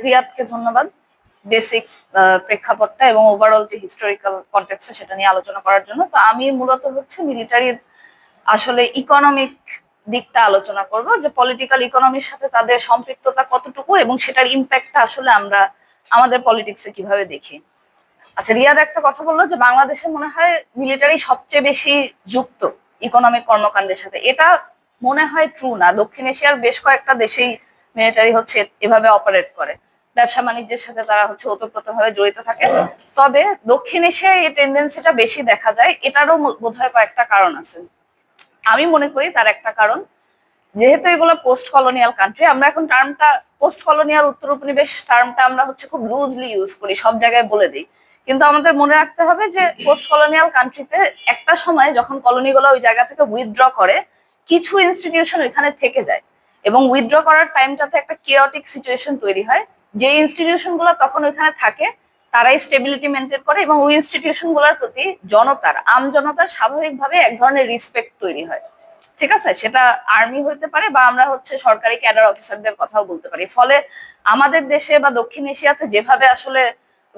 রিয়াদকে ধন্যবাদ। বেসিক প্রেক্ষাপটটা এবং ওভারঅল যে হিস্টোরিক্যাল কন্টেক্সটা সেটা নিয়ে আলোচনা করার জন্য। তো আমি মূলত হচ্ছে মিলিটারির আসলে ইকোনমিক দিকটা আলোচনা করব, যে পলিটিক্যাল ইকোনমির সাথে তাদের সম্পৃক্ততা কতটুকু এবং সেটার ইম্প্যাক্টটা আসলে আমরা আমাদের পলিটিক্সে কীভাবে দেখি। আচ্ছা রিয়াদ একটা কথা বলল যে বাংলাদেশে মনে হয় মিলিটারি সবচেয়ে বেশি যুক্ত ইকোনমিক কর্মকাণ্ডের সাথে। এটা মনে হয় ট্রু না। দক্ষিণ এশিয়ার বেশ কয়েকটা দেশেই মিলিটারি হচ্ছে এভাবে অপারেট করে। ব্যবসা বাণিজ্যের সাথে তারা হচ্ছে ওতপ্রোতভাবে জড়িত থাকে। তবে দক্ষিণ এশিয়ায় এই টেন্ডেন্সিটা বেশি দেখা যায়, এটারও বোধহয় কয়েকটা কারণ আছে। আমি মনে করি তার একটা কারণ, যেহেতু এগুলো পোস্ট কলোনিয়াল কান্ট্রি আমরা এখন টার্মটা পোস্ট কলোনিয়াল উত্তর উপনিবেশ টার্মটা আমরা হচ্ছে খুব লুজলি ইউজ করি, সব জায়গায় বলে দিই। কিন্তু আমাদের মনে রাখতে হবে যে পোস্ট কলোনিয়াল কান্ট্রিতে একটা সময় যখন কলোনিগুলো ওই জায়গা থেকে উইথড্র করে, কিছু ইনস্টিটিউশন ওইখানে থেকে যায়। এবং উইথড্র করার টাইমটাতে একটা কেওটিক সিচুয়েশন তৈরি হয়। যে ইনস্টিটিউশনগুলো তখন ওইখানে থাকে, তারাই স্টেবিলিটি মেনটেন করে এবং ওই ইনস্টিটিউশনগুলোর প্রতি জনতার, আম জনতার স্বাভাবিকভাবে এক ধরনের রিসপেক্ট তৈরি হয়। ঠিক আছে? সেটা আর্মি হইতে পারে বা আমরা হচ্ছে সরকারি ক্যাডার অফিসারদের কথাও বলতে পারি। ফলে আমাদের দেশে বা দক্ষিণ এশিয়াতে যেভাবে আসলে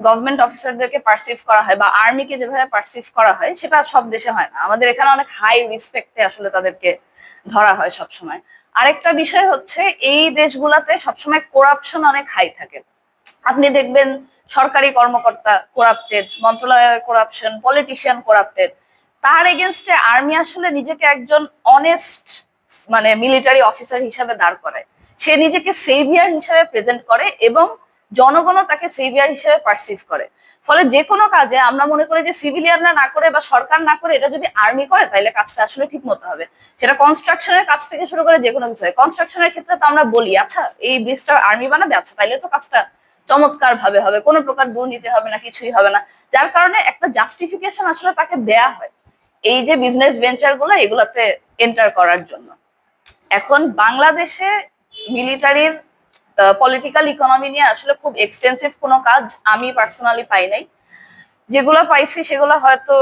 গভর্নমেন্ট অফিসারদেরকে পারসিভ করা হয় বা আর্মিকে যেভাবে পারসিভ করা হয়, সেটা সব দেশে হয় না। আমাদের এখানে অনেক হাই রিসপেক্টে আসলে তাদেরকে ধরা হয় সব সময় আরেকটা বিষয় হচ্ছে, এই দেশগুলাতে সবসময় করাপশন অনেক হাই থাকে। আপনি দেখবেন সরকারি কর্মকর্তা করাপ্টেড মন্ত্রণালয় করাপশন পলিটিশিয়ান করাপ্টেড তার এগেনস্টে আর্মি আসলে নিজেকে একজন অনেস্ট মানে মিলিটারি অফিসার হিসাবে দাঁড় করায়। সে নিজেকে সেভিয়ার হিসাবে প্রেজেন্ট করে এবং জনগণও তাকে সেভিয়ার হিসেবে পারসিভ করে। ফলে যে কোনো কাজে আমরা মনে করি যে সিভিলিয়ানরা না করে বা সরকার না করে এটা যদি আর্মি করে তাহলে কাজটা আসলে ঠিক মতো হবে। সেটা কনস্ট্রাকশনের কাজ থেকে শুরু করে যে কোনো কিছু হয়। কনস্ট্রাকশনের ক্ষেত্রে তো আমরা বলি আচ্ছা এই ব্রিজটা আর্মি বানাবে? আচ্ছা তাইলে তো কাজটা চমৎকার ভাবে হবে। কোনো প্রকার দুর্নীতি হবে না, কিছুই হবে না। যার কারণে একটা জাস্টিফিকেশন আসলে তাকে দেয়া হয়। এই যে বিজনেস ভেঞ্চারগুলো, এগুলাতে এন্টার করার জন্য। এখন বাংলাদেশে মিলিটারির পলিটিক্যাল ইকোনমি নিয়ে আসলে খুব এক্সটেন্সিভ কোনো কাজ আমি পার্সোনালি পাই নাই। যেগুলো পাইছি সেগুলো হয়তো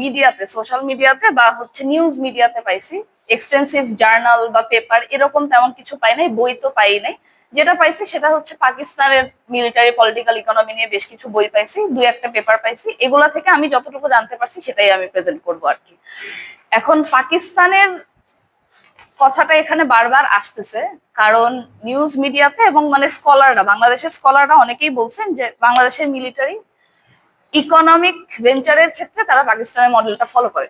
মিডিয়াতে সোশ্যাল মিডিয়াতে বা হচ্ছে নিউজ মিডিয়াতে পাইছি। এক্সটেন্সিভ জার্নাল বা পেপার এরকম তেমন কিছু পাই নাই, বই তো পাই নাই। যেটা পাইছি সেটা হচ্ছে পাকিস্তানের মিলিটারি পলিটিক্যাল ইকোনমি নিয়ে বেশ কিছু বই পাইছি, দুই একটা পেপার পাইছি। এগুলা থেকে আমি যতটুকু জানতে পারছি সেটাই আমি প্রেজেন্ট করব আর কি। এখন পাকিস্তানের কথাটা এখানে বারবার আসতেছে, কারণ নিউজ মিডিয়াতে এবং মানে স্কলাররা বাংলাদেশের স্কলাররা অনেকেই বলছেন যে বাংলাদেশের মিলিটারি ইকোনমিক ভেঞ্চারের ক্ষেত্রে তারা পাকিস্তানের মডেলটা ফলো করে।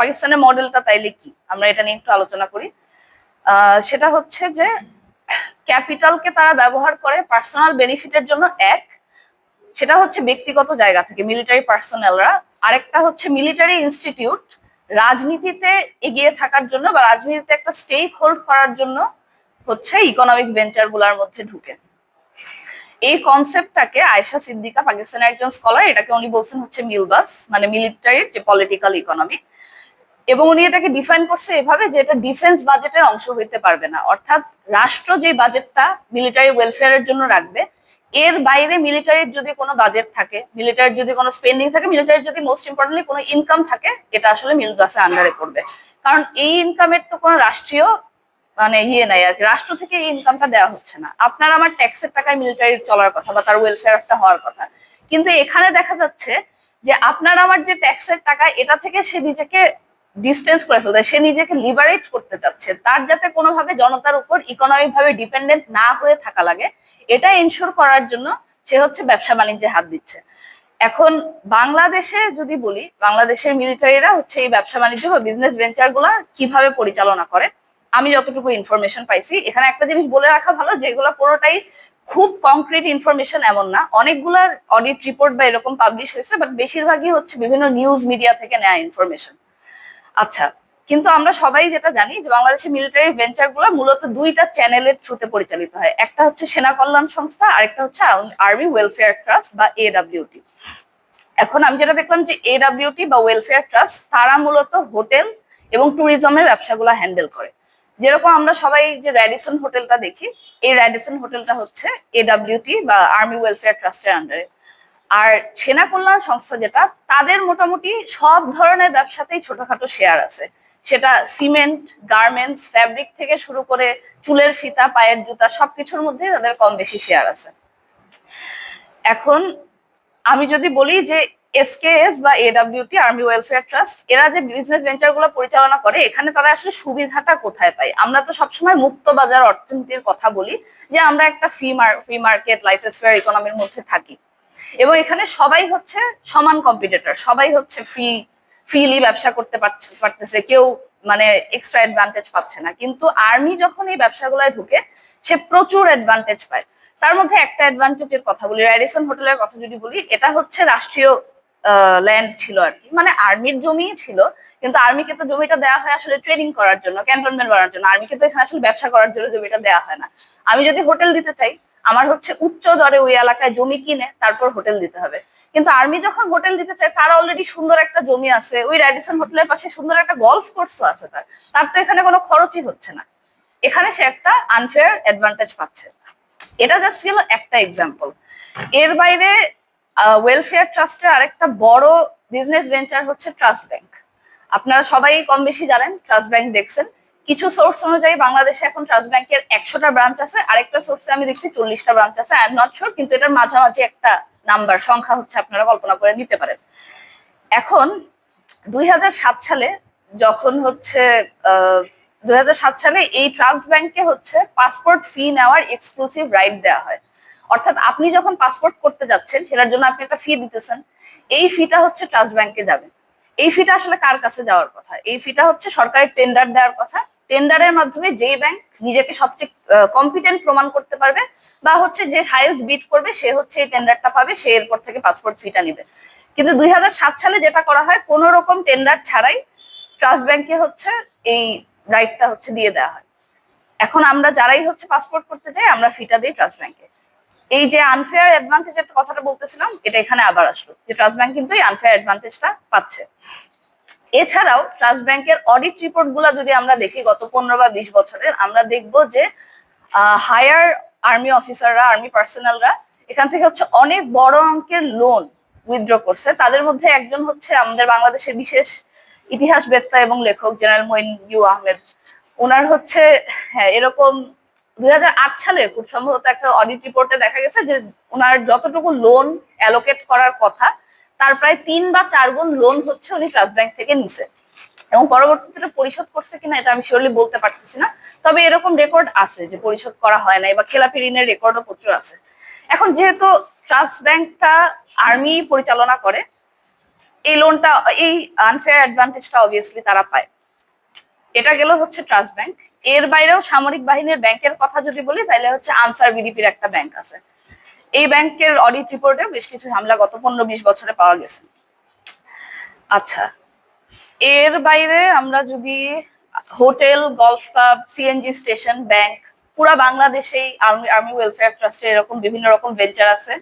পাকিস্তানের মডেলটা তাইলে কি? আমরা এটা নিয়ে একটু আলোচনা করি। সেটা হচ্ছে যে ক্যাপিটালকে তারা ব্যবহার করে পার্সোনাল বেনিফিটের জন্য এক, সেটা হচ্ছে ব্যক্তিগত জায়গা থেকে মিলিটারি পার্সোনালরা আরেকটা হচ্ছে মিলিটারি ইনস্টিটিউট রাজনীতিতে এগিয়ে থাকার জন্য বা রাজনীতিতে একটা স্টেক হোল্ড করার জন্য হচ্ছে ইকোনমিক ভেঞ্চারগুলার মধ্যে ঢুকে। এই কনসেপ্টটাকে আয়সা সিদ্দিকা, পাকিস্তানের একজন স্কলার এটাকে উনি বলছেন হচ্ছে মিলবাস মানে মিলিটারির যে পলিটিক্যাল ইকোনমি এবং উনি এটাকে ডিফাইন করছে এভাবে যে এটা ডিফেন্স বাজেটের অংশ হইতে পারবে না। অর্থাৎ রাষ্ট্র যে বাজেটটা মিলিটারি ওয়েলফেয়ারের জন্য রাখবে এর বাইরে মিলিটারির যদি কোনো বাজেট থাকে মিলিটারির যদি কোনো স্পেন্ডিং থাকে মিলিটারির যদি মোস্ট ইম্পর্টেন্টলি কোনো ইনকাম থাকে, এটা আসলে মিলবাসের আন্ডারে পড়বে। কারণ এই ইনকামের তো কোনো রাষ্ট্রীয় মানে ইয়ে নাই আর রাষ্ট্র থেকে এই ইনকামটা দেওয়া হচ্ছে না। আপনার আমার ট্যাক্সের টাকায় মিলিটারি চলার কথা বা তার ওয়েলফেয়ারটা হওয়ার কথা। কিন্তু এখানে দেখা যাচ্ছে যে আপনার আমার যে ট্যাক্সের টাকা, এটা থেকে সে নিজেকে ডিস্টেন্স করে ফেলতে, সে নিজেকে লিবারেট করতে চাচ্ছে। তার যাতে কোনোভাবে জনতার উপর ইকোনমিক ভাবে ডিপেন্ডেন্ট না হয়ে থাকা লাগে, এটা ইনশোর করার জন্য সে হচ্ছে ব্যবসা বাণিজ্যে হাত দিচ্ছে। এখন বাংলাদেশে যদি বলি, বাংলাদেশের মিলিটারিরা হচ্ছে এই ব্যবসা বাণিজ্য বা বিজনেস ভেঞ্চারগুলা কীভাবে পরিচালনা করে, আমি যতটুকু ইনফরমেশন পাইছি, এখানে একটা জিনিস বলে রাখা ভালো, যেগুলো পুরোটাই খুব কংক্রিট ইনফরমেশন এমন না। অনেকগুলার অডিট রিপোর্ট বা এরকম পাবলিশ হয়েছে বাট বেশিরভাগই হচ্ছে বিভিন্ন নিউজ মিডিয়া থেকে নেওয়া ইনফরমেশন আচ্ছা কিন্তু আমরা সবাই যেটা জানি যে বাংলাদেশের মিলিটারি ভেঞ্চারগুলো মূলত দুইটা চ্যানেলের থ্রুতে পরিচালিত হয়। একটা হচ্ছে সেনা কল্যাণ সংস্থা আর একটা হচ্ছে আর্মি ওয়েলফেয়ার ট্রাস্ট বা এডাব্লিউটি এখন আমি যেটা দেখলাম যে এডাব্লিউটি বা ওয়েলফেয়ার ট্রাস্ট তারা মূলত হোটেল এবং ট্যুরিজমের ব্যবসাগুলো হ্যান্ডেল করে। যেরকম আমরা সবাই যে র্যাডিসন হোটেলটা দেখি, এই র্যাডিসন হোটেলটা হচ্ছে এডাব্লিউটি বা আর্মি ওয়েলফেয়ার ট্রাস্টের আন্ডারে আর সেনা কল্যাণ সংস্থা যেটা, তাদের মোটামুটি সব ধরনের ব্যবসাতেই ছোটখাটো শেয়ার আছে। সেটা সিমেন্ট গার্মেন্টস ফ্যাব্রিক থেকে শুরু করে চুলের ফিতা, পায়ের জুতা, সবকিছুর মধ্যে তাদের কম বেশি শেয়ার আছে। এখন আমি যদি বলি যে এসকেএস বা এডাব্লিউটি আর্মি ওয়েলফেয়ার ট্রাস্ট এরা যে বিজনেস ভেঞ্চারগুলো পরিচালনা করে, এখানে তারা আসলে সুবিধাটা কোথায় পায়? আমরা তো সবসময় মুক্ত বাজার অর্থনীতির কথা বলি, যে আমরা একটা free free market licence fair ইকোনমির মধ্যে থাকি। এবং এখানে সবাই হচ্ছে সমান কম্পিটিটর সবাই হচ্ছে ফ্রি ফ্রিলি ব্যবসা করতে পারতেছে। কেউ মানে এক্সট্রা অ্যাডভান্টেজ পাচ্ছে না। কিন্তু আর্মি যখন এই ব্যবসাগুলোয় ঢুকে, সে প্রচুর অ্যাডভান্টেজ পায়। তার মধ্যে একটা অ্যাডভান্টেজের কথা বলি র্যাডিসন হোটেলের কথা যদি বলি, এটা হচ্ছে রাষ্ট্রীয় ল্যান্ড ছিল আর কি। মানে আর্মির জমি ছিল, কিন্তু আর্মিকে তো জমিটা দেওয়া হয় আসলে ট্রেনিং করার জন্য ক্যান্টনমেন্ট বানানোর জন্য। আর্মিকে তো এখানে আসলে ব্যবসা করার জন্য জমিটা দেওয়া হয় না। আমি যদি হোটেল দিতে চাই আমার হচ্ছে উচ্চ দরে ওই এলাকায় জমি কিনে তারপর হোটেল দিতে হবে। কিন্তু আর্মি যখন হোটেল দিতে চায়, তার অলরেডি সুন্দর একটা জমি আছে। ওই র্যাডিসন হোটেলের পাশে সুন্দর একটা গলফ কোর্সও আছে তার। তার তো এখানে কোনো খরচই হচ্ছে না। এখানে সে একটা আনফেয়ার অ্যাডভান্টেজ পাচ্ছে। এটা জাস্ট গেল একটা এক্সাম্পল এর বাইরে ওয়েলফেয়ার ট্রাস্টের আরেকটা বড় বিজনেস ভেঞ্চার হচ্ছে ট্রাস্ট ব্যাংক আপনারা সবাই কম বেশি জানেন ট্রাস্ট ব্যাংক দেখছেন। কিছু সোর্স অনুযায়ী বাংলাদেশে এখন ট্রাস্ট ব্যাংকের একশোটা ব্রাঞ্চ আছে, আরেকটা সোর্সে আমি দেখছি চল্লিশটা ব্রাঞ্চ আছে আই এম নট শিওর কিন্তু এটার মাঝামাঝি একটা নাম্বার সংখ্যা হচ্ছে, আপনারা কল্পনা করে নিতে পারেন। এখন দুই হাজার সাত সালে যখন হচ্ছে দুই সালে এই ট্রাস্ট ব্যাংকে হচ্ছে পাসপোর্ট ফি নেওয়ার এক্সক্লুসিভ রাইট দেওয়া হয়। অর্থাৎ আপনি যখন পাসপোর্ট করতে যাচ্ছেন, সেটার জন্য আপনি একটা ফি দিতেছেন, এই ফিটা হচ্ছে ট্রাস্ট ব্যাংকে যাবে। এই ফিটা আসলে কার কাছে যাওয়ার কথা? এই ফিটা হচ্ছে সরকারের টেন্ডার দেওয়ার কথা। টেন্ডারের মাধ্যমে যেই ব্যাংক নিজেকে সবচেয়ে কম্পিটেন্ট প্রমাণ করতে পারবে বা হচ্ছে যে হাইয়েস্ট বিট করবে, সে হচ্ছে এই টেন্ডারটা পাবে, সে এরপর থেকে পাসপোর্ট ফিটা নিবে। কিন্তু দুই হাজার সাত সালে যেটা করা হয়, কোন রকম টেন্ডার ছাড়াই ট্রাস্ট ব্যাংকে হচ্ছে এই রাইটটা হচ্ছে দিয়ে দেওয়া হয়। এখন আমরা যারাই হচ্ছে পাসপোর্ট করতে যাই, আমরা ফিটা দিই ট্রাস্ট ব্যাংকে এই যে আনফেয়ার অ্যাডভান্টেজের কথাটা বলতেছিলাম, এটা এখানে আবার আসলো যে ট্রাস্ট ব্যাংক কিন্তু এই আনফেয়ার অ্যাডভান্টেজটা পাচ্ছে। এছাড়াও ট্রাস্ট ব্যাংকের অডিট রিপোর্টগুলা যদি আমরা দেখি গত পনেরো বা বিশ বছরের, আমরা দেখব যে হায়ার আর্মি অফিসাররা আর্মি পার্সোনালরা এখান থেকে হচ্ছে অনেক বড় অঙ্কের লোন উইথড্র করছে। তাদের মধ্যে একজন হচ্ছে আমাদের বাংলাদেশের বিশেষ ইতিহাস বেত্তা এবং লেখক জেনারেল মইন ইউ আহমেদ। ওনার হচ্ছে হ্যাঁ এরকম দুই হাজার আট সালে খুব সম্ভবত একটা অডিট রিপোর্টে দেখা গেছে যে ওনার যতটুকু লোন অ্যালোকেট করার কথা তার প্রায় তিন বা চার গুণ লোন হচ্ছে উনি ট্রাস্ট ব্যাংক থেকে নিছে। এবং পরবর্তীতে পরিশোধ করছে কিনা এটা আমি শিওরলি বলতে পারতেছি না। তবে এরকম রেকর্ড আছে যে পরিশোধ করা হয় নাই বা খেলাপি ঋণের রেকর্ডও প্রচুর আছে। এখন যেহেতু ট্রাস্ট ব্যাংকটা আর্মি পরিচালনা করে, এই লোনটা এই আনফেয়ার অ্যাডভান্টেজটা অবভিয়াসলি তারা পায়। এটা গেল হচ্ছে ট্রাস্ট ব্যাংক এর বাইরেও সামরিক বাহিনীর ব্যাংকের কথা যদি বলি তাহলে হচ্ছে আনসার বিডিপির একটা ব্যাংক আছে। এই ব্যাংকের অডিট রিপোর্টে বেশ কিছু হামলা গত পনেরো বিশ বছরে পাওয়া গেছে। আচ্ছা এর বাইরে আমরা যদি hotel golf club CNG station bank পুরা বাংলাদেশেই আর্মি আর্মি ওয়েলফেয়ার ট্রাস্টের এরকম বিভিন্ন রকম ভেঞ্চার আছে।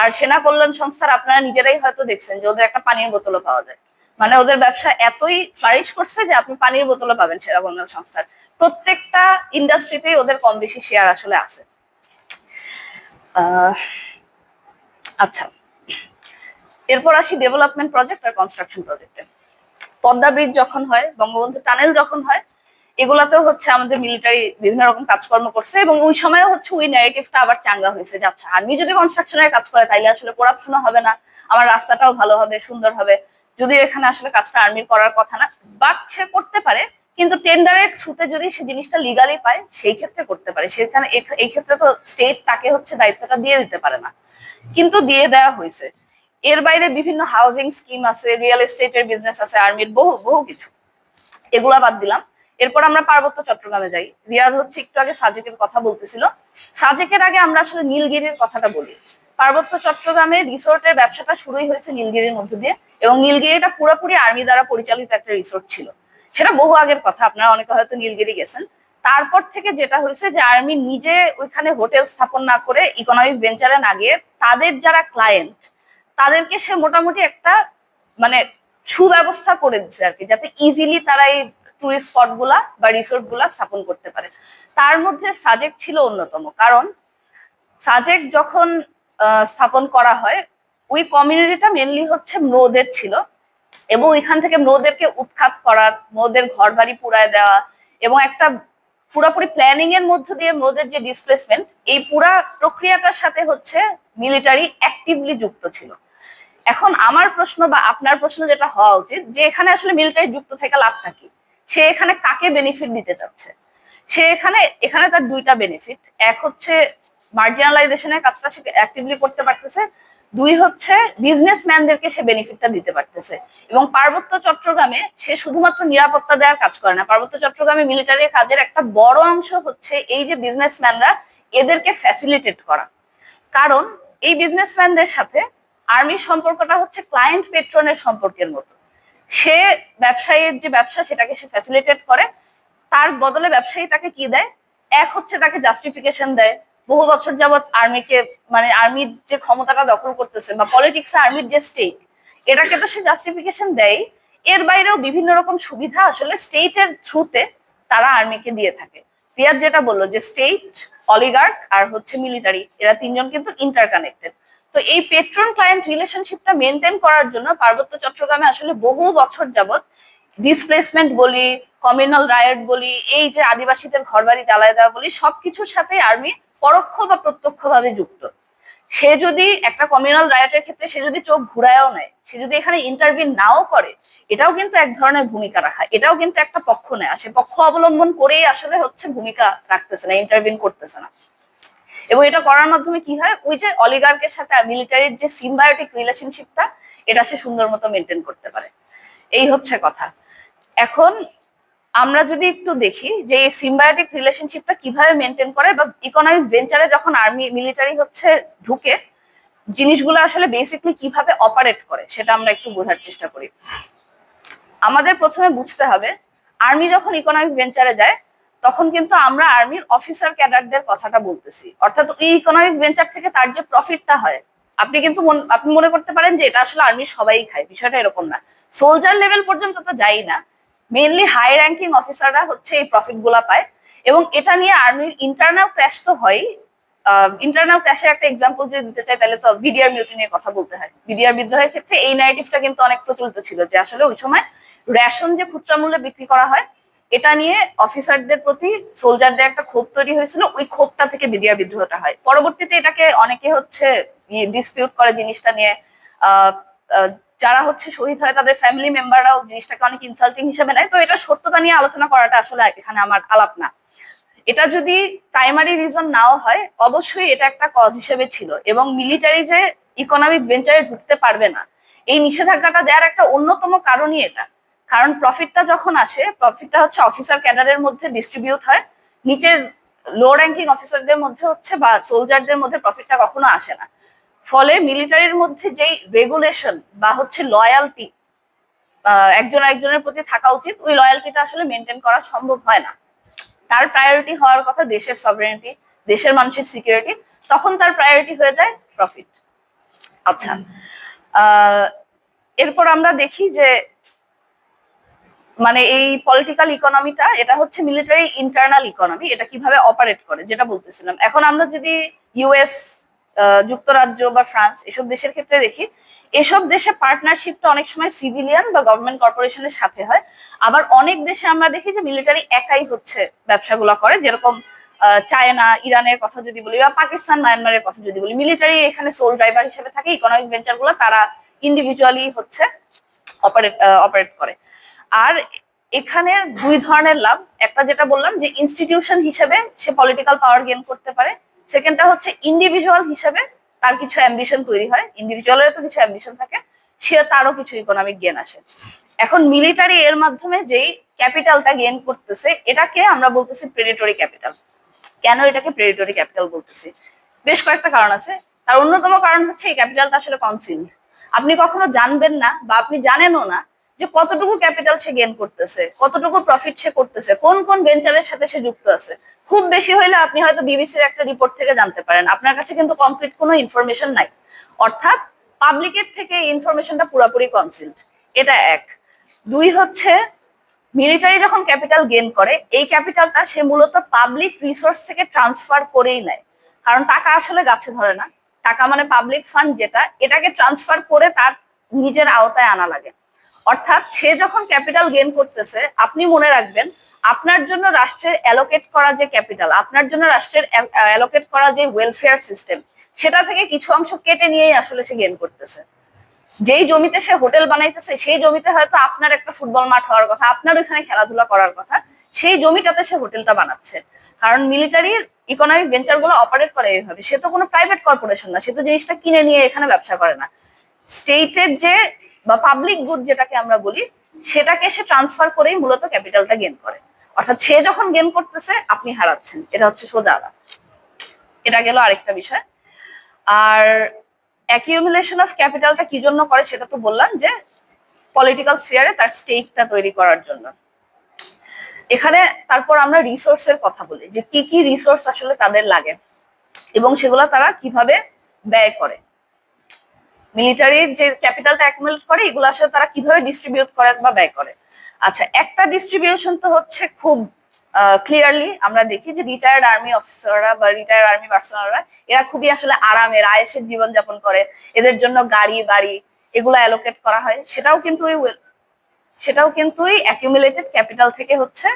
আর সেনা কল্যাণ সংস্থার আপনারা নিজেরাই হয়তো দেখছেন যে ওদের একটা পানির বোতলও পাওয়া যায়। মানে ওদের ব্যবসা এতই ফ্লারিশ করছে যে আপনি পানির বোতলও পাবেন সেনা কল্যাণ সংস্থার। প্রত্যেকটা ইন্ডাস্ট্রিতেই ওদের কম বেশি শেয়ার আসলে আছে। আচ্ছা। এরপর আসি ডেভেলপমেন্ট প্রজেক্ট আর কনস্ট্রাকশন প্রজেক্টে পদ্মা ব্রিজ যখন হয়, বঙ্গবন্ধু টানেল যখন হয়, এগুলাতেও হচ্ছে আমাদের মিলিটারি বিভিন্ন রকম কাজকর্ম করছে এবং ওই সময় হচ্ছে ওই ন্যারেটিভটা আবার চাঙ্গা হয়েছে যে আচ্ছা আর্মি যদি কনস্ট্রাকশনের কাজ করে, তাইলে আসলে করাপশনও হবে না, আমার রাস্তাটাও ভালো হবে, সুন্দর হবে। যদি এখানে আসলে কাজটা আর্মির করার কথা না বাট সে করতে পারে। কিন্তু টেন্ডারের থ্রুতে যদি সে জিনিসটা লিগালি পায়, সেই ক্ষেত্রে করতে পারে। সেখানে এই ক্ষেত্রে তো স্টেট তাকে হচ্ছে দায়িত্বটা দিয়ে দিতে পারে না। কিন্তু দিয়ে দেওয়া হয়েছে। এর বাইরে বিভিন্ন হাউজিং স্কিম আছে রিয়েল এস্টেটের বিজনেস আছে আর্মির বহু বহু কিছু। এগুলা বাদ দিলাম। এরপর আমরা পার্বত্য চট্টগ্রামে যাই। রিয়াজ হচ্ছে একটু আগে সাজেকের কথা বলতেছিল। সাজেকের আগে আমরা আসলে নীলগিরির কথাটা বলি। পার্বত্য চট্টগ্রামে রিসোর্টের ব্যবসাটা শুরুই হয়েছে নীলগিরির মধ্য দিয়ে এবং নীলগিরিটা পুরোপুরি আর্মি দ্বারা পরিচালিত একটা রিসোর্ট ছিল। সেটা বহু আগের কথা, আপনারা অনেকে হয়তো নীলগিরি গেছেন। তারপর থেকে যেটা হয়েছে যে আর্মি নিজে ওইখানে হোটেল স্থাপন না করে ইকোনমিক ভেঞ্চারে না গিয়ে তাদের যারা ক্লায়েন্ট তাদেরকে সে মোটামুটি একটা মানে সুব্যবস্থা করে দিচ্ছে আর কি, যাতে ইজিলি তারা এই টুরিস্ট স্পটগুলা বা রিসোর্টগুলা স্থাপন করতে পারে। তার মধ্যে সাজেক ছিল অন্যতম, কারণ সাজেক যখন স্থাপন করা হয়, ওই কমিউনিটিটা মেনলি হচ্ছে ম্রোদের ছিল। এবং এখান থেকে মেয়েদেরকে উৎখাত করার মেয়েদের ঘর বাড়ি পুড়ায় দেওয়া এবং একটা পুরোপুরি প্ল্যানিং এর মধ্য দিয়ে মেয়েদের যে ডিসপ্লেসমেন্ট এই পুরা প্রক্রিয়াটার সাথে হচ্ছে মিলিটারি অ্যাক্টিভলি যুক্ত ছিল। এখন আমার প্রশ্ন বা আপনার প্রশ্ন যেটা হওয়া উচিত, যে এখানে আসলে মিলিটারি যুক্ত থেকে লাভটা কি? সে এখানে কাকে বেনিফিট দিতে চাচ্ছে? সে এখানে এখানে তার দুইটা বেনিফিট এক হচ্ছে মার্জিনালাইজেশনের কাজটা সে অ্যাক্টিভলি করতে পারতেছে দুই হচ্ছে বিজনেসম্যানদেরকে সে বেনিফিটটা দিতে পারতেছে। এবং পার্বত্য চট্টগ্রামে সে শুধুমাত্র নিরাপত্তা দেওয়ার কাজ করে না। পার্বত্য চট্টগ্রামে মিলিটারির কাজের একটা বড় অংশ হচ্ছে এই যে বিজনেসম্যানরা এদেরকে ফ্যাসিলিটেট করা। কারণ এই বিজনেসম্যানদের সাথে আর্মির সম্পর্কটা হচ্ছে ক্লায়েন্ট পেট্রনের সম্পর্কের মতো। সে ব্যবসায়ীর যে ব্যবসা, সেটাকে সে ফ্যাসিলিটেট করে। তার বদলে ব্যবসায়ী তাকে কি দেয়? এক হচ্ছে তাকে জাস্টিফিকেশন দেয়। বহু বছর যাবৎ আর্মিকে মানে আর্মির যে ক্ষমতাটা দখল করতেছে বা পলিটিক্স আর্মির যে স্টেট এটাকে তো সে জাস্টিফিকেশন দেয় এর বাইরেও বিভিন্ন রকম সুবিধা আসলে স্টেটের থ্রুতে তারা আর্মিকে দিয়ে থাকে। রিয়াদ যেটা বলল যে স্টেট অলিগার্ক আর হচ্ছে মিলিটারি এরা তিনজন কিন্তু ইন্টারকানেক্টেড তো এই পেট্রন ক্লায়েন্ট রিলেশনশিপটা মেনটেন করার জন্য পার্বত্য চট্টগ্রামে আসলে বহু বছর যাবৎ ডিসপ্লেসমেন্ট বলি কমিউনাল রায়ট বলি, এই যে আদিবাসীদের ঘরবাড়ি জ্বালায় দেওয়া বলি, সবকিছুর সাথে আর্মি পরোক্ষ বা প্রত্যক্ষভাবে যুক্ত। সে যদি একটা কমিউনাল রায়টের ক্ষেত্রে সে যদি চোখ ঘুরায়ও নেয়, সে যদি এখানে ইন্টারভিউ নাও করে, এটাও কিন্তু এক ধরনের ভূমিকা রাখা। এটাও কিন্তু একটা পক্ষ নেয়। সে পক্ষ অবলম্বন করেই আসলে হচ্ছে ভূমিকা রাখতেছে না ইন্টারভিউ করতেছে না। এবং এটা করার মাধ্যমে কি হয়? ওই যে অলিগার্কের সাথে মিলিটারির যে সিম্বায়োটিক রিলেশনশিপটা এটা সে সুন্দর মতো মেনটেন করতে পারে। এই হচ্ছে কথা। এখন আমরা যদি একটু দেখি যে এই সিম্বায়োটিক রিলেশনশিপটা কীভাবে মেনটেন করে বা ইকোনমিক ভেঞ্চারে যখন আর্মি মিলিটারি হচ্ছে ঢুকে, জিনিসগুলো আসলে বেসিকলি কীভাবে অপারেট করে সেটা আমরা একটু বোঝার চেষ্টা করি। আমাদের প্রথমে বুঝতে হবে আর্মি যখন ইকোনমিক ভেঞ্চারে যায়, তখন কিন্তু আমরা আর্মির অফিসার ক্যাডারদের কথাটা বলতেছি। অর্থাৎ এই ইকোনমিক ভেঞ্চার থেকে তার যে প্রফিটটা হয়, আপনি কিন্তু আপনি মনে করতে পারেন যে এটা আসলে আর্মি সবাই খায়, বিষয়টা এরকম না। সোলজার লেভেল পর্যন্ত তো যাই না। মেনলি হাই র্যাঙ্কিং অফিসাররা হচ্ছে এই প্রফিটগুলা পায়। এবং এটা নিয়ে আর্মির ইন্টারনাল ক্যাশ তো হয়। ইন্টারনাল ক্যাশের একটা এক্সাম্পল যদি দিতে চাই, তাহলে তো বিডিআর মিউটিনের কথা বলতে হয়। বিডিআর বিদ্রোহের ক্ষেত্রে এই ন্যারেটিভটা কিন্তু অনেক প্রচলিত ছিল যে আসলে ওই সময় রেশন যে খুচরা মূল্যে বিক্রি করা হয়, এটা নিয়ে অফিসারদের প্রতি সোলজারদের একটা ক্ষোভ তৈরি হয়েছিল। ওই ক্ষোভটা থেকে বিডিআর বিদ্রোহটা হয়। পরবর্তীতে এটাকে অনেকে হচ্ছে ডিসপিউট করে জিনিসটা নিয়ে। যারা হচ্ছে শহীদ হয়, তাদের ফ্যামিলি মেম্বাররাও জিনিসটাকে অনেক ইনসাল্টিং হিসেবে নেয়। তো এটা সত্যতা নিয়ে আলোচনা করাটা আসলে এখানে আমার আলাপ না। এটা যদি প্রাইমারি রিজন নাও হয়, অবশ্যই এটা একটা কজ হিসেবে ছিল এবং মিলিটারি যে ইকোনমিক ভেঞ্চারে ঢুকতে পারবে না, এই নিষেধাজ্ঞাটা দেওয়ার একটা অন্যতম কারণই এটা। কারণ প্রফিটটা যখন আসে প্রফিটটা হচ্ছে অফিসার ক্যাডারের মধ্যে ডিস্ট্রিবিউট হয়, নিচের লো র্যাঙ্কিং অফিসারদের মধ্যে হচ্ছে বা সোলজারদের মধ্যে প্রফিটটা কখনো আসে না। ফলে মিলিটারির মধ্যে যেই রেগুলেশন বা হচ্ছে লয়ালটি একজন একজনের প্রতি থাকা উচিত, ওই লয়ালটিটা আসলে মেনটেন করা সম্ভব হয় না। তার প্রায়োরিটি হওয়ার কথা দেশের সভারেনিটি দেশের মানুষের সিকিউরিটি তখন তার প্রায়োরিটি হয়ে যায় প্রফিট আচ্ছা এরপর আমরা দেখি যে মানে এই পলিটিক্যাল ইকোনমিটা এটা হচ্ছে মিলিটারি ইন্টারনাল ইকোনমি এটা কীভাবে অপারেট করে, যেটা বলতেছিলাম। এখন আমরা যদি ইউএস যুক্তরাজ্য বা ফ্রান্স, এসব দেশের ক্ষেত্রে দেখি, এসব দেশে পার্টনারশিপটা অনেক সময় সিভিলিয়ান বা গভর্নমেন্ট কর্পোরেশনের সাথে হয়। আবার অনেক দেশে আমরা দেখি যে মিলিটারি একাই হচ্ছে ব্যবসাগুলো করে, যেরকম চায়না, ইরানের কথা যদি বলি বা পাকিস্তান, মায়ানমারের কথা যদি বলি। মিলিটারি এখানে সোল ড্রাইভার হিসেবে থাকে ইকোনমিক ভেঞ্চারগুলো তারা ইন্ডিভিজুয়ালি হচ্ছে অপারেট অপারেট করে। আর এখানে দুই ধরনের লাভ, একটা যেটা বললাম যে ইনস্টিটিউশন হিসেবে সে পলিটিক্যাল পাওয়ার গেন করতে পারে সেকেন্ডটা হচ্ছে ইন্ডিভিজুয়াল হিসেবে তার কিছু অ্যাম্বিশন তৈরি হয়। ইন্ডিভিজুয়ালের তো কিছু অ্যাম্বিশন থাকে সে তারও কিছু ইকোনমিক গেন আসে। এখন মিলিটারি এর মাধ্যমে যেই ক্যাপিটালটা গেন করতেছে, এটাকে আমরা বলতেছি প্রেডিটরি ক্যাপিটাল কেন এটাকে প্রেডিটরি ক্যাপিটাল বলতেছি? বেশ কয়েকটা কারণ আছে। তার অন্যতম কারণ হচ্ছে এই ক্যাপিটালটা আসলে কনসিল্ড আপনি কখনো জানবেন না বা আপনি জানেনও না যে কতটুকু ক্যাপিটাল সে গেন করতেছে, কতটুকু প্রফিট সে করতেছে, কোন কোন ভেঞ্চারের সাথে সে যুক্ত আছে। খুব বেশি হইলে আপনি হয়তো বিবিসির একটা রিপোর্ট থেকে জানতে পারেন। আপনার কাছে কিন্তু কমপ্লিট কোনো ইনফরমেশন নাই। অর্থাৎ পাবলিকের থেকে ইনফরমেশনটা পুরোপুরি কনসিল্ড এটা এক। দুই হচ্ছে মিলিটারি যখন ক্যাপিটাল গেন করে, এই ক্যাপিটালটা সে মূলত পাবলিক রিসোর্স থেকে ট্রান্সফার করেই নেয়। কারণ টাকা আসলে গাছে ধরে না। টাকা মানে পাবলিক ফান্ড যেটা, এটাকে ট্রান্সফার করে তার নিজের আওতায় আনা লাগে। অর্থাৎ সে যখন ক্যাপিটাল গেইন করতেছে, আপনি মনে রাখবেন, আপনার জন্য রাষ্ট্রের অ্যালোকেট করা যে ক্যাপিটাল, আপনার জন্য রাষ্ট্রের অ্যালোকেট করা যে ওয়েলফেয়ার সিস্টেম সেটা থেকে কিছু অংশ কেটে নিয়েই আসলে সে গেন করতেছে। যেই জমিতে সে হোটেল বানাইতেছে, সেই জমিতে হয়তো আপনার একটা ফুটবল মাঠ হওয়ার কথা, আপনার ওইখানে খেলাধুলা করার কথা, সেই জমিটাতে সে হোটেলটা বানাচ্ছে। কারণ মিলিটারির ইকোনমিক ভেঞ্চারগুলো অপারেট করে এইভাবে। সে তো কোনো প্রাইভেট কর্পোরেশন না, সে তো জিনিসটা কিনে নিয়ে এখানে ব্যবসা করে না। স্টেটের যে বা পাবলিক গুড যেটাকে আমরা বলি, সেটাকে সে ট্রান্সফার করেই মূলত ক্যাপিটালটা গেন করে। অর্থাৎ সে যখন গেন করতেছে, আপনি হারাচ্ছেন। এটা হচ্ছে সোজা এটা গেল আরেকটা বিষয়। আর অ্যাকিউমুলেশন অফ ক্যাপিটালটা কি জন্য করে সেটা তো বললাম যে পলিটিক্যাল স্ফিয়ারে তার স্টেকটা তৈরি করার জন্য। এখানে তারপর আমরা রিসোর্সের কথা বলি যে, কি কি রিসোর্স আসলে তাদের লাগে এবং সেগুলো তারা কীভাবে ব্যয় করে। মিলিটারির যে ক্যাপিটালটা অ্যাকুমুলেট করে এগুলো আসলে তারা কীভাবে ডিস্ট্রিবিউট করে বা ব্যয় করে? আচ্ছা একটা ডিস্ট্রিবিউশন তো হচ্ছে খুব ক্লিয়ারলি আমরা দেখি যে রিটায়ার্ড আর্মি অফিসাররা বা রিটায়ার্ড আর্মি পার্সোনালরা এরা খুবই আসলে আরামের আয়েসের জীবনযাপন করে, এদের জন্য গাড়ি, বাড়ি এগুলো অ্যালোকেট করা হয়। সেটাও কিন্তু সেটাও কিন্তু অ্যাকিউমুলেটেড ক্যাপিটাল থেকে হচ্ছে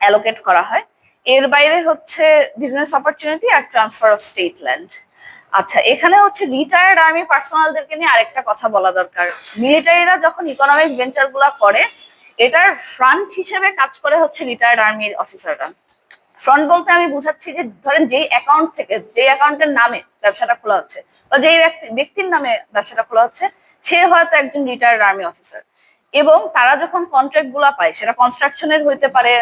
অ্যালোকেট করা হয়। এর বাইরে হচ্ছে বিজনেস অপরচুনিটি আর ট্রান্সফার অফ স্টেট ল্যান্ড আচ্ছা এখানে হচ্ছে রিটায়ার্ড আর্মি পার্সোনালদেরকে নিয়ে আরেকটা কথা বলা দরকার। মিলিটারিরা যখন ইকোনমিক ভেঞ্চারগুলা করে, এটার ফ্রন্ট হিসেবে কাজ করে হচ্ছে রিটায়ার্ড আর্মি অফিসাররা ফ্রন্ট বলতে আমি বুঝাচ্ছি যে, ধরেন যেই অ্যাকাউন্ট থেকে যে অ্যাকাউন্টের নামে ব্যবসাটা খোলা হচ্ছে, বা যেই ব্যক্তির নামে ব্যবসাটা খোলা হচ্ছে, সে হয়তো একজন রিটায়ার্ড আর্মি অফিসার এবং তারা যখন কন্ট্রাক্টগুলা পায়, সেটা কনস্ট্রাকশনের হইতে পারে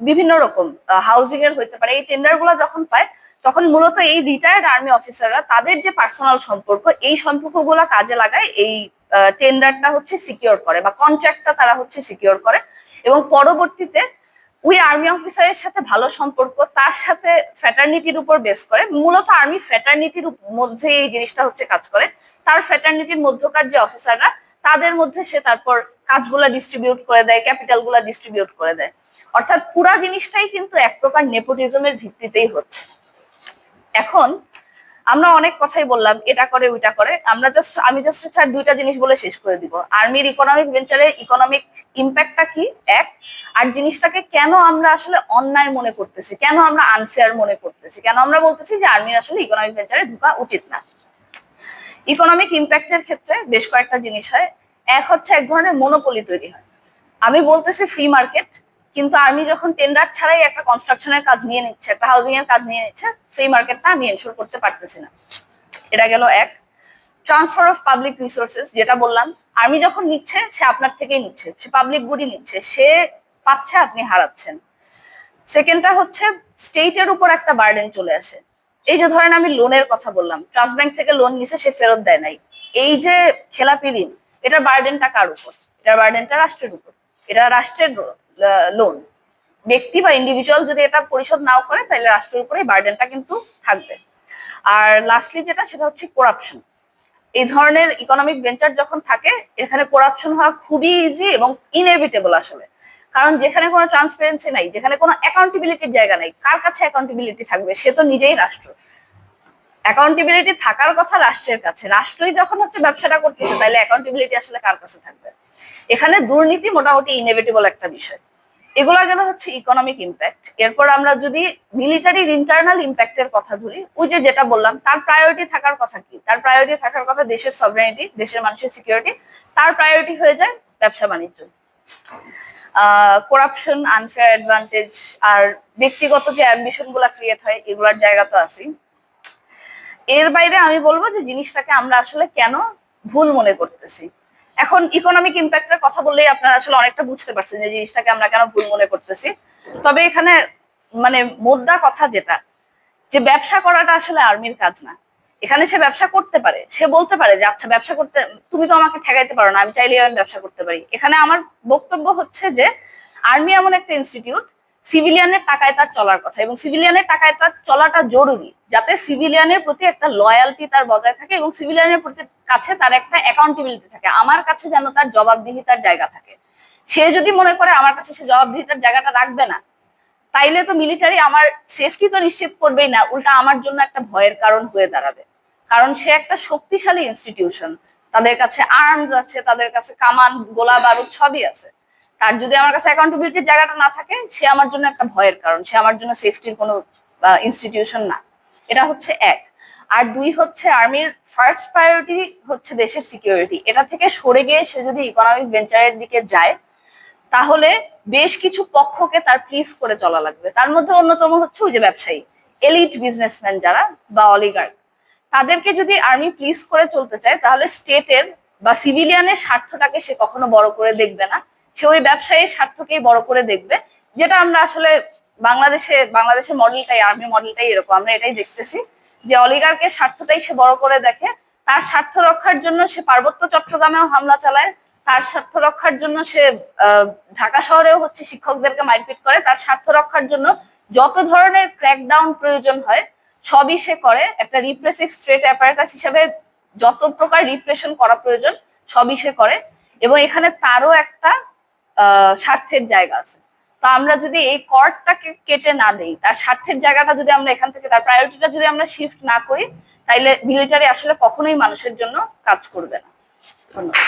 বিভিন্ন রকম হাউজিং এর হইতে পারে। এই টেন্ডারগুলা যখন পায়, তখন মূলত এই রিটায়ার্ড আর্মি অফিসাররা তাদের যে পার্সোনাল সম্পর্ক, এই সম্পর্কগুলো কাজে লাগায় এই টেন্ডারটা হচ্ছে সিকিউর করে বা কন্ট্রাক্টটা তারা হচ্ছে সিকিউর করে। এবং পরবর্তীতে ওই আর্মি অফিসারের সাথে ভালো সম্পর্ক, তার সাথে ফ্যাটার্নিটির উপর বেস করে। মূলত আর্মি ফ্যাটার্নিটির মধ্যে এই জিনিসটা হচ্ছে কাজ করে। তার ফ্যাটার্নিটির মধ্যকার যে অফিসাররা তাদের মধ্যে সে তারপর কাজগুলা ডিস্ট্রিবিউট করে দেয় ক্যাপিটালগুলা ডিস্ট্রিবিউট করে দেয়। অর্থাৎ পুরা জিনিসটাই কিন্তু এক প্রকার নেপোটিজমের ভিত্তিতেই হচ্ছে। এখন আমরা অনেক কথাই বললাম, এটা করে, ওইটা করে। আমরা জাস্ট আমি জাস্ট চার দুইটা জিনিস বলে শেষ করে দিব। আর্মির ইকোনমিক ভেঞ্চারের ইকোনমিক ইম্প্যাক্টটা কি? এক, আর জিনিসটাকে কেন আমরা আসলে অন্যায় মনে করতেছি? কেন আমরা আনফেয়ার মনে করতেছি? কেন আমরা বলতেছি যে আর্মির আসলে ইকোনমিক ভেঞ্চারে ঢোকা উচিত না? ইকোনমিক ইম্প্যাক্টের ক্ষেত্রে বেশ কয়েকটা জিনিস হয়। এক হচ্ছে এক ধরনের মনোপলি তৈরি হয়। আমি বলতেছি ফ্রি মার্কেট কিন্তু আর্মি যখন টেন্ডার ছাড়াই একটা কনস্ট্রাকশনের কাজ নিয়ে নিচ্ছে, একটা হাউজিং এর কাজ নিয়ে নিচ্ছে ফ্রি মার্কেটটা আমি এনশোর করতে পারতেছি না। এটা গেল এক। ট্রান্সফার অফ পাবলিক রিসোর্সেস যেটা বললাম আর্মি যখন নিচ্ছে, সে আপনার থেকেই নিচ্ছে। সে পাবলিক গুডই নিচ্ছে। সে পাচ্ছে, আপনি হারাচ্ছেন। সেকেন্ডটা হচ্ছে স্টেটের উপর একটা বার্ডেন চলে আসে। এই যে ধরেন আমি লোনের কথা বললাম ট্রাস্ট ব্যাংক থেকে লোন নিছে, সে ফেরত দেয় নাই। এই যে খেলাপি ঋণ এটার বার্ডেনটা কার উপর? এটার বার্ডেনটা রাষ্ট্রের উপর। এটা রাষ্ট্রের লোন ব্যক্তি বা ইন্ডিভিজুয়াল যদি এটা পরিশোধ নাও করে, তাহলে রাষ্ট্রের উপরে বার্ডেনটা কিন্তু থাকবে। আর লাস্টলি যেটা, সেটা হচ্ছে করাপশন এই ধরনের ইকোনমিক ভেঞ্চার যখন থাকে, এখানে করাপশন হওয়া খুবই ইজি এবং ইনএভিটেবল আসলে। কারণ যেখানে কোনো ট্রান্সপারেন্সি নাই, যেখানে কোনো অ্যাকাউন্টেবিলিটির জায়গা নাই, কার কাছে অ্যাকাউন্টেবিলিটি থাকবে সে তো নিজেই রাষ্ট্র। অ্যাকাউন্টেবিলিটি থাকার কথা রাষ্ট্রের কাছে। রাষ্ট্রই যখন হচ্ছে ব্যবসাটা করতেছে তাহলে অ্যাকাউন্টেবিলিটি আসলে কার কাছে থাকবে? এখানে দুর্নীতি মোটামুটি ইনএভিটেবল একটা বিষয়। এগুলো গেল হচ্ছে ইকোনমিক ইম্প্যাক্ট এরপর আমরা যদি মিলিটারির ইন্টারনাল ইম্প্যাক্টের কথা ধরি, ওই যে যেটা বললাম, তার প্রায়োরিটি থাকার কথা কি? তার প্রায়োরিটি থাকার কথা দেশের সভরেনিটি দেশের মানুষের সিকিউরিটি তার প্রায়োরিটি হয়ে যায় ব্যবসা বাণিজ্য করাপশন আনফেয়ার অ্যাডভান্টেজ আর ব্যক্তিগত যে অ্যাম্বিশনগুলা ক্রিয়েট হয়, এগুলার জায়গা তো আছেই। এর বাইরে আমি বলব যে জিনিসটাকে আমরা আসলে কেন ভুল মনে করতেছি? এখন ইকোনমিক ইম্প্যাক্টের কথা বললেই আপনারা আসলে অনেকটা বুঝতে পারছেন যে জিনিসটাকে আমরা কেন ভুল মনে করতেছি। তবে এখানে মানে মোদ্দা কথা যেটা, যে ব্যবসা করাটা আসলে আর্মির কাজ না। এখানে সে ব্যবসা করতে পারে, সে বলতে পারে যে আচ্ছা ব্যবসা করতে, তুমি তো আমাকে ঠেকাইতে পারো না, আমি চাইলে আমি ব্যবসা করতে পারি। এখানে আমার বক্তব্য হচ্ছে যে, আর্মি এমন একটা ইনস্টিটিউট, সিভিলিয়ানের টাকায় তার চলার কথা এবং সিভিলিয়ানের টাকায় তার চলাটা জরুরি যাতে সিভিলিয়ানের প্রতি একটা লয়ালটি তার বজায় থাকে এবং সিভিলিয়ানের প্রতি কাছে তার একটা অ্যাকাউন্টেবিলিটি থাকে, আমার কাছে যেন তার জবাবদিহিতার জায়গা থাকে। সে যদি মনে করে আমার কাছে সে জবাবদিহিতার জায়গাটা রাখবে না, তাইলে তো মিলিটারি আমার সেফটি তো নিশ্চিত করবেই না, উল্টা আমার জন্য একটা ভয়ের কারণ হয়ে দাঁড়াবে। কারণ সে একটা শক্তিশালী ইনস্টিটিউশন তাদের কাছে আর্মস আছে, তাদের কাছে কামান গোলা বারুদ সবই আছে। তার যদি আমার কাছে অ্যাকাউন্টেবিলিটির জায়গাটা না থাকে, সে আমার জন্য একটা ভয়ের কারণ। সে আমার জন্য সেফটির কোনো ইনস্টিটিউশন না। এটা হচ্ছে এক। আর দুই হচ্ছে আর্মির ফার্স্ট প্রায়োরিটি হচ্ছে দেশের সিকিউরিটি এটা থেকে সরে গিয়ে সে যদি ইকোনমিক ভেঞ্চারের দিকে যায়, তাহলে বেশ কিছু পক্ষকে তার প্লিজ করে চলা লাগবে। তার মধ্যে অন্যতম হচ্ছে ওই যে ব্যবসায়ী। এলিট বিজনেসম্যান যারা, বা অলিগার্ক তাদেরকে যদি আর্মি প্লিজ করে চলতে চায়, তাহলে স্টেটের বা সিভিলিয়ানের স্বার্থটাকে সে কখনো বড় করে দেখবে না। সে ওই ব্যবসায়ীর স্বার্থকেই বড় করে দেখবে। যেটা আমরা আসলে বাংলাদেশে, বাংলাদেশের মডেলটাই আর্মি মডেলটাই এরকম, আমরা এটাই দেখতেছি যে অলিগার্কের স্বার্থটাই সে বড় করে দেখে, তার স্বার্থ রক্ষার জন্য সে পার্বত্য চট্টগ্রামেও হামলা চালায়, তার স্বার্থ রক্ষার জন্য সে ঢাকা শহরেও হচ্ছে শিক্ষকদেরকে মারপিট করে, তার স্বার্থ রক্ষার জন্য যত ধরনের ক্র্যাকডাউন প্রয়োজন হয় সবই সে করে। একটা রিপ্রেসিভ স্ট্রেট অ্যাপারেটাস হিসেবে যত প্রকার রিপ্রেশন করা প্রয়োজন, সবই সে করে। এবং এখানে তারও একটা স্বার্থের জায়গা আছে। তো আমরা যদি এই কর্ডটাকে কেটে না দেই, তার স্বার্থের জায়গাটা যদি আমরা এখান থেকে, তার প্রায়োরিটিটা যদি আমরা শিফট না করি, তাইলে মিলিটারি আসলে কখনোই মানুষের জন্য কাজ করবে না। ধন্যবাদ।